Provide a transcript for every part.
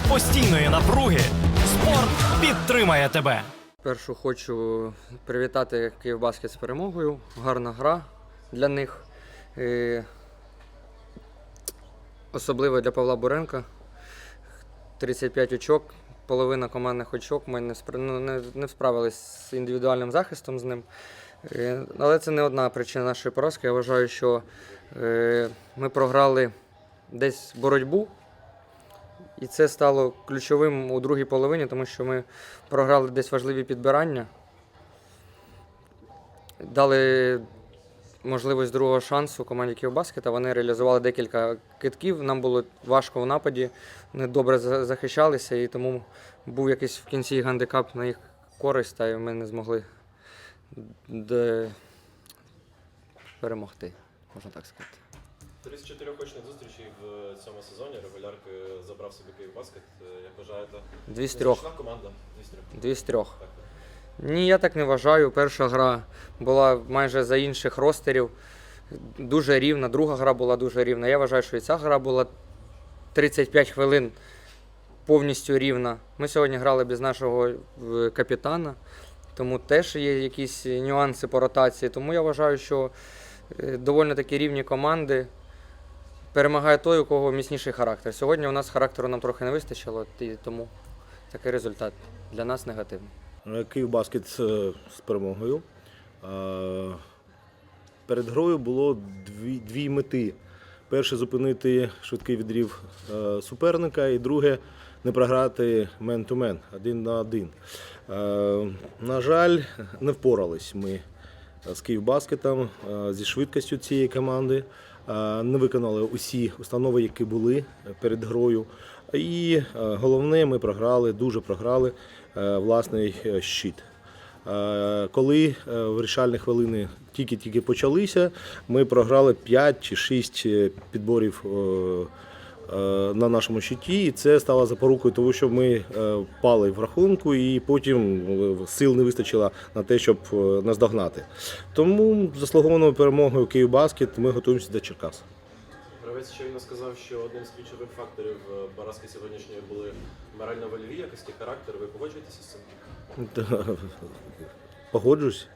серед постійної напруги спорт підтримає тебе. Першу хочу привітати Київбаскет з перемогою. Гарна гра для них. Е, Особливо для Павла Буренка. 35 очок, половина командних очок. Ми не, спра- ну, не, не справились з індивідуальним захистом з ним. Е, Але це не одна причина нашої поразки. Я вважаю, що е, ми програли десь боротьбу. І це стало ключовим у другій половині, тому що ми програли десь важливі підбирання. Дали можливість другого шансу команді Київбаскета. Вони реалізували декілька китків. Нам було важко в нападі, вони добре захищалися, і тому був якийсь в кінці гандикап на їх користь, та ми не змогли перемогти, можна так сказати. 34 очних зустрічей в цьому сезоні. Регулярки забрав собі Київбаскет. Е, Як вважаєте? Дві з трьох. Незначна команда. Дві з трьох. Дві з трьох. Так. Ні, я так не вважаю. Перша гра була майже за інших ростерів. Дуже рівна. Друга гра була дуже рівна. Я вважаю, що і ця гра була 35 хвилин повністю рівна. Ми сьогодні грали без нашого е, капітана, тому теж є якісь нюанси по ротації. Тому я вважаю, що е, доволі такі рівні команди. Перемагає той, у кого міцніший характер. Сьогодні у нас характеру нам трохи не вистачило, і тому такий результат для нас негативний. Е, Київбаскет з перемогою. Е, Перед грою було дві, дві мети. Перше зупинити швидкий відрів е, суперника, і друге не програти мен-то-мен, один на один. Е, На жаль, не впорались ми з Київбаскетом, зі швидкістю цієї команди. Е, Не виконали усі установи, які були перед грою. І е, головне, ми програли, дуже програли е, власний е, щит. Е, Коли е, вирішальні хвилини тільки-тільки почалися, ми програли 5 чи 6 е, підборів е, е, на нашому щиті, і це стало запорукою того, що ми е, впали в рахунку, і потім е, сил не вистачило на те, щоб е, наздогнати. Тому заслугованою перемогою Київбаскет ми готуємося до Черкас. Гравець щойно сказав, що одним з ключових факторів е, поразки сьогоднішньої були морально-вольові якості, характер. Ви погоджуєтеся з цим? Погоджусь.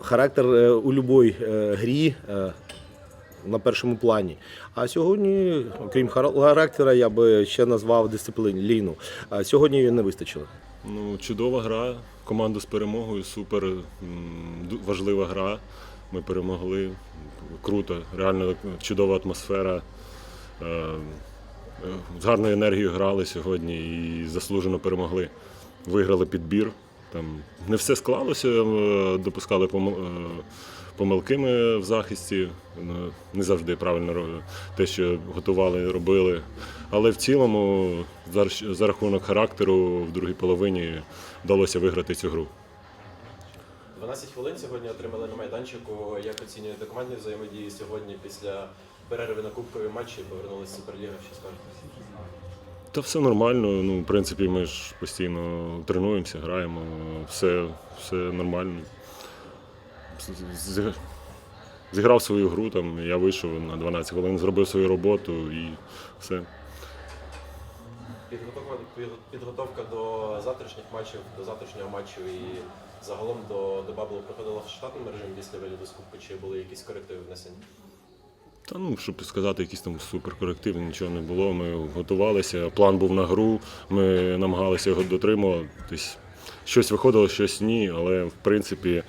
Характер е, у будь-якій грі е, на першому плані. А сьогодні, крім характера, я би ще назвав дисципліну. А сьогодні її не вистачило. Ну, чудова гра, команда з перемогою, супер важлива гра. Ми перемогли. Круто, реально чудова атмосфера. Е, З гарною енергією грали сьогодні і заслужено перемогли. Виграли підбір. Там не все склалося, е, допускали помил- е, помилки ми в захисті. Не завжди правильно те, що готували, робили. Але в цілому, за за рахунок характеру, в другій половині вдалося виграти цю гру. 12 хвилин сьогодні отримали на майданчику. Як оцінюєте командні взаємодії сьогодні після перерви на кубкові матчі повернулися Суперліга? Що скажете? Та все нормально. Ну, в принципі, ми ж постійно тренуємося, граємо, все, все нормально. Зіграв свою гру, там, я вийшов на 12 хвилин, зробив свою роботу і все. Підготовка, підготовка до завтрашніх матчів, до завтрашнього матчу і загалом до, до Баблу проходила в штатному режимі після виліту з Кубку, чи були якісь корективи внесені? Та ну, щоб сказати, якісь там суперкорективи, нічого не було. Ми готувалися, план був на гру, ми намагалися його дотримуватись. Щось виходило, щось ні, але в принципі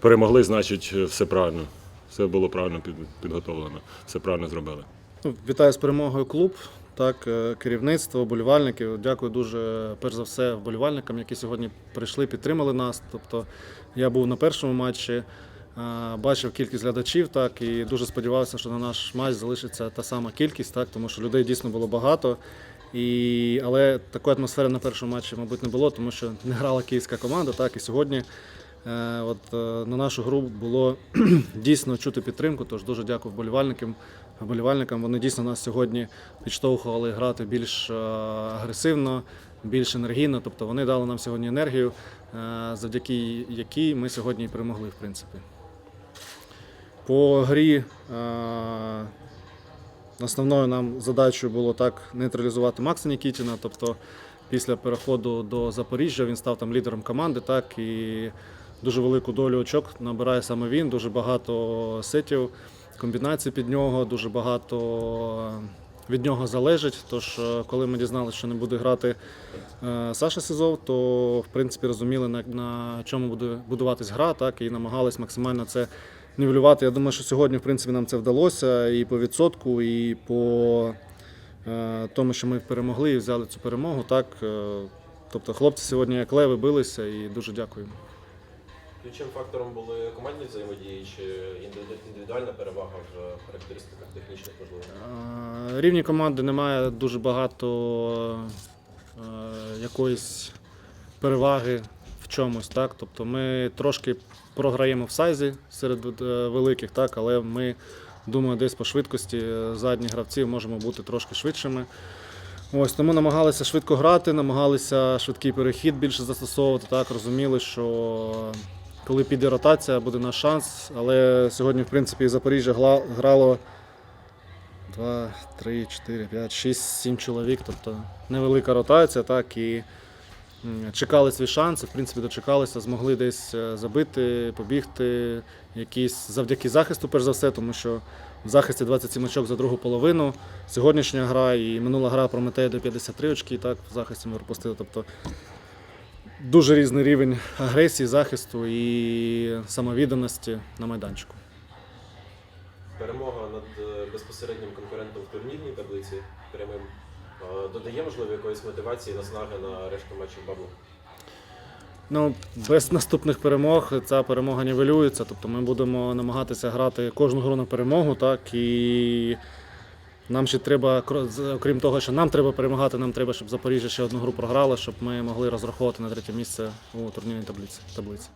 перемогли, значить, все правильно. Все було правильно під- підготовлено, все правильно зробили. Ну, Вітаю з перемогою клуб. Так, е, керівництво, вболівальників. Дякую дуже, перш за все, вболівальникам, які сьогодні прийшли, підтримали нас. Тобто я був на першому матчі, е, бачив кількість глядачів, так, і дуже сподівався, що на наш матч залишиться та сама кількість, так, тому що людей дійсно було багато. І, але такої атмосфери на першому матчі, мабуть, не було, тому що не грала київська команда. Так, і сьогодні от, е, на нашу гру було дійсно чути підтримку. Тож дуже дякую вболівальникам. Вболівальникам вони дійсно нас сьогодні підштовхували грати більш е, агресивно, більш енергійно. Тобто вони дали нам сьогодні енергію, е, завдяки якій ми сьогодні і перемогли, в принципі. По грі е, основною нам задачею було так нейтралізувати Макса Нікітіна. Тобто після переходу до Запоріжжя він став там лідером команди, так і дуже велику долю очок набирає саме він, дуже багато сетів, комбінацій під нього, дуже багато від нього залежить. Тож, е, коли ми дізналися, що не буде грати е, Саша Сизов, то в принципі розуміли, на, на чому буде будуватись гра, так і намагались максимально це нівелювати. Я думаю, що сьогодні, в принципі, нам це вдалося і по відсотку, і по е, тому, що ми перемогли і взяли цю перемогу. Так, е, тобто хлопці сьогодні як леви билися і дуже дякуємо. Ключовим фактором були командні взаємодії чи індивідуальна перевага в характеристиках технічних можливо? Рівні команди немає дуже багато е, якоїсь переваги в чомусь. Так? Тобто ми трошки програємо в сайзі серед е, великих, так? але ми думаю, десь по швидкості е, задніх гравців можемо бути трошки швидшими. Ось тому намагалися швидко грати, намагалися швидкий перехід більше застосовувати. Так розуміли, що коли піде ротація, буде наш шанс. Але сьогодні, в принципі, Запоріжжя грало 2, 3, 4, 5, 6, 7 чоловік. Тобто невелика ротація, так і чекали свій шанс, і, в принципі, дочекалися, змогли десь е, забити, побігти, якісь завдяки захисту, перш за все, тому що в захисті 27 очок за другу половину. Сьогоднішня гра і минула гра Прометея до 53 очки, так, в захисті ми пропустили. Тобто дуже різний рівень агресії, захисту і самовідданості на майданчику. Перемога над е, безпосереднім конкурентом в турнірній таблиці прямим е, додає можливо якоїсь мотивації наснаги на решту матчів баблу. Ну, без наступних перемог ця перемога нівелюється. Тобто ми будемо намагатися грати кожну гру на перемогу, так і нам ще треба, окрім того, що нам треба перемагати, нам треба, щоб Запоріжжя ще одну гру програла, щоб ми могли розраховувати на третє місце у турнірній таблиці.